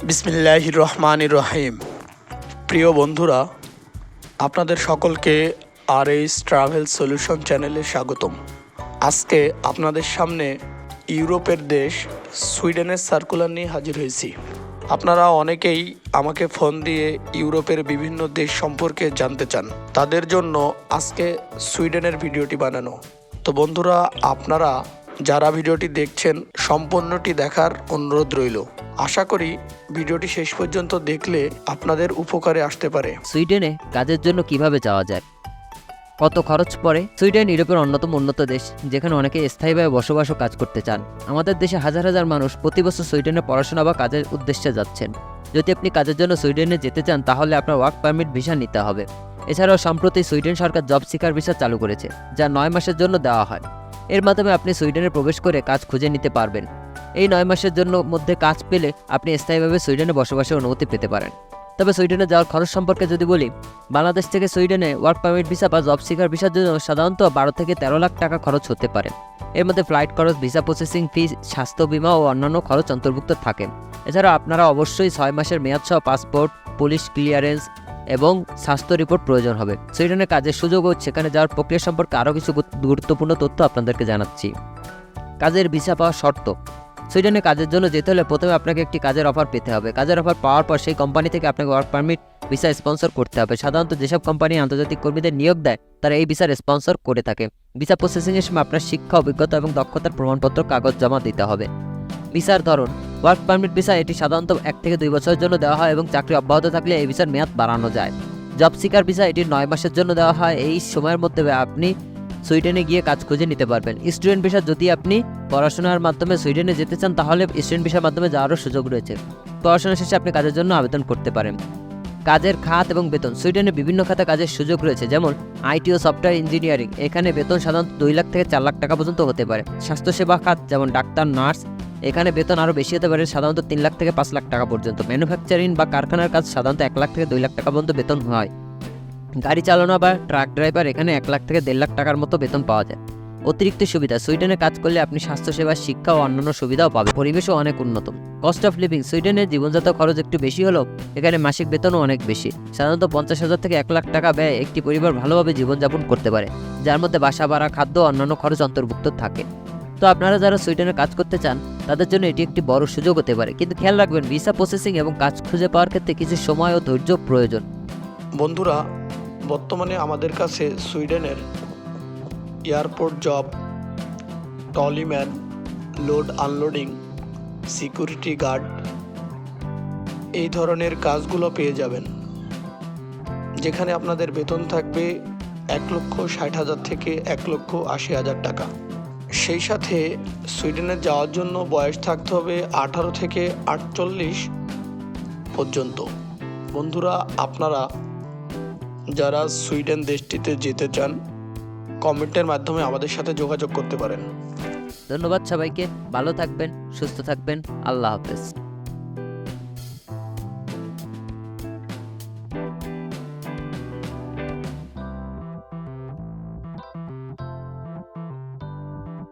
বিসমিল্লাহ রহমান রহিম প্রিয় বন্ধুরা, আপনাদের সকলকে আর এইস ট্রাভেল সলিউশন চ্যানেলে স্বাগতম। আজকে আপনাদের সামনে ইউরোপের দেশ সুইডেনের সার্কুলার নিয়ে হাজির হয়েছি। আপনারা অনেকেই আমাকে ফোন দিয়ে ইউরোপের বিভিন্ন দেশ সম্পর্কে জানতে চান। তাদের জন্য আজকে সুইডেনের ভিডিওটি বানানো। তো বন্ধুরা, আপনারা যারা ভিডিওটি দেখছেন, সম্পূর্ণটি দেখার অনুরোধ রইল। আশা করি ভিডিওটি শেষ পর্যন্ত দেখলে আপনাদের উপকারে আসতে পারে। সুইডেনে কাজের জন্য কীভাবে যাওয়া যায়? কত খরচ পড়ে? সুইডেন ইউরোপের অন্যতম উন্নত দেশ, যেখানে অনেকে স্থায়ীভাবে বসবাস ও কাজ করতে চান। আমাদের দেশে হাজার হাজার মানুষ প্রতি বছর সুইডেনে পড়াশোনা বা কাজের উদ্দেশ্যে যাচ্ছেন। যদি আপনি কাজের জন্য সুইডেনে যেতে চান, তাহলে আপনার ওয়ার্ক পারমিট ভিসা নিতে হবে। এছাড়াও সম্প্রতি সুইডেন সরকার জব সিকার ভিসা চালু করেছে, যা নয় মাসের জন্য দেওয়া হয়। এর মাধ্যমে আপনি সুইডেনে প্রবেশ করে কাজ খুঁজে নিতে পারবেন। এই নয় মাসের জন্য মধ্যে কাজ পেলে আপনি স্থায়ীভাবে সুইডেনে বসবাসের অনুমতি পেতে পারেন। তবে সুইডেনে যাওয়ার খরচ সম্পর্কে যদি বলি, বাংলাদেশ থেকে সুইডেনে ওয়ার্ক পারমিট ভিসা বা জব সিকার ভিসার জন্য সাধারণত বারো থেকে তেরো লাখ টাকা খরচ হতে পারে। এর মধ্যে ফ্লাইট খরচ, ভিসা প্রসেসিং ফি, স্বাস্থ্য বিমা ও অন্যান্য খরচ অন্তর্ভুক্ত থাকে। এছাড়া আপনারা অবশ্যই ছয় মাসের মেয়াদ সহ পাসপোর্ট, পুলিশ ক্লিয়ারেন্স এবং স্বাস্থ্য রিপোর্ট প্রয়োজন হবে। সুইডেনে কাজের সুযোগ ও সেখানে যাওয়ার প্রক্রিয়া সম্পর্কে আরও কিছু গুরুত্বপূর্ণ তথ্য আপনাদেরকে জানাচ্ছি। কাজের ভিসা পাওয়ার শর্ত। সুইডেনে কাজের জন্য যেতে হলে প্রথমে আপনাকে একটি কাজের অফার পেতে হবে। কাজের অফার পাওয়ার পর সেই কোম্পানি থেকে আপনাকে ওয়ার্ক পারমিট ভিসা স্পন্সর করতে হবে। সাধারণত যেসব কোম্পানি আন্তর্জাতিক কর্মীদের নিয়োগ দেয়, তারা এই ভিসার স্পন্সর করে থাকে। ভিসা প্রসেসিংয়ের সময় আপনার শিক্ষা, অভিজ্ঞতা এবং দক্ষতার প্রমাণপত্র, কাগজ জমা দিতে হবে। ভিসার ধরন। ওয়ার্ক পারমিট ভিসা এটি সাধারণত এক থেকে দুই বছরের জন্য দেওয়া হয় এবং চাকরি অব্যাহত থাকলে এই ভিসার মেয়াদ বাড়ানো যায়। জব সিকার ভিসা এটি নয় মাসের জন্য দেওয়া হয়। এই সময়ের মধ্যে আপনি সুইডেনে গিয়ে কাজ খুঁজে নিতে পারবেন। স্টুডেন্ট ভিসা যদি আপনি পড়াশোনার মাধ্যমে সুইডেনে যেতে চান, তাহলে স্টুডেন্ট ভিসার মাধ্যমে যাওয়ারও সুযোগ রয়েছে। পড়াশোনা শেষে আপনি কাজের জন্য আবেদন করতে পারেন। কাজের খাত এবং বেতন। সুইডেনে বিভিন্ন খাতে কাজের সুযোগ রয়েছে, যেমন আইটি ও সফটওয়্যার ইঞ্জিনিয়ারিং। এখানে বেতন সাধারণত দুই লাখ থেকে চার লাখ টাকা পর্যন্ত হতে পারে। স্বাস্থ্যসেবা খাত, যেমন ডাক্তার, নার্স এখানে বেতন আরও বেশি হতে পারে, সাধারণত তিন লাখ থেকে পাঁচ লাখ টাকা পর্যন্ত। ম্যানুফ্যাকচারিং বা কারখানার কাজ সাধারণত এক লাখ থেকে দুই লাখ টাকা পর্যন্ত বেতন হয়। গাড়ি চালানো বা ট্রাক ড্রাইভার এখানে এক লাখ থেকে দেড় লাখ টাকার মতো বেতন পাওয়া যায়। অতিরিক্ত সুবিধা, সুইডেনে কাজ করলে আপনি স্বাস্থ্যসেবা, শিক্ষা ও অন্যান্য সুবিধাও পাবেন। পরিবেশও অনেক উন্নত। কস্ট অফ লিভিং সুইডেনের জীবনযাত্রা খরচ একটু বেশি হলেও এখানে মাসিক বেতনও অনেক বেশি। সাধারণত পঞ্চাশ হাজার থেকে এক লাখ টাকা ব্যয় একটি পরিবার ভালোভাবে জীবনযাপন করতে পারে, যার মধ্যে বাসা ভাড়া, খাদ্য অন্যান্য খরচ অন্তর্ভুক্ত থাকে। তো আপনারা যারা সুইডেনে কাজ করতে চান তাদের জন্য এটি একটি বড় সুযোগ হতে পারে। কিন্তু খেয়াল রাখবেন, ভিসা প্রসেসিং এবং কাজ খুঁজে পাওয়ার ক্ষেত্রে কিছু সময় ও ধৈর্য প্রয়োজন। বন্ধুরা, বর্তমানে আমাদের কাছে সুইডেনের airport job, tallyman, load unloading, security guard এই ধরনের কাজগুলো পেয়ে যাবেন, যেখানে আপনাদের বেতন থাকবে এক লক্ষ ষাট হাজার থেকে এক লক্ষ আশি হাজার টাকা। সেই সাথে সুইডেনে যাওয়ার জন্য বয়স থাকতে হবে আঠারো থেকে আটচল্লিশ পর্যন্ত। বন্ধুরা, আপনারা যারা সুইডেন দেশটিতে যেতে চান, কমেন্টের মাধ্যমে আমাদের সাথে যোগাযোগ করতে পারেন। ধন্যবাদ সবাইকে। ভালো থাকবেন, সুস্থ থাকবেন। আল্লাহ হাফেজ।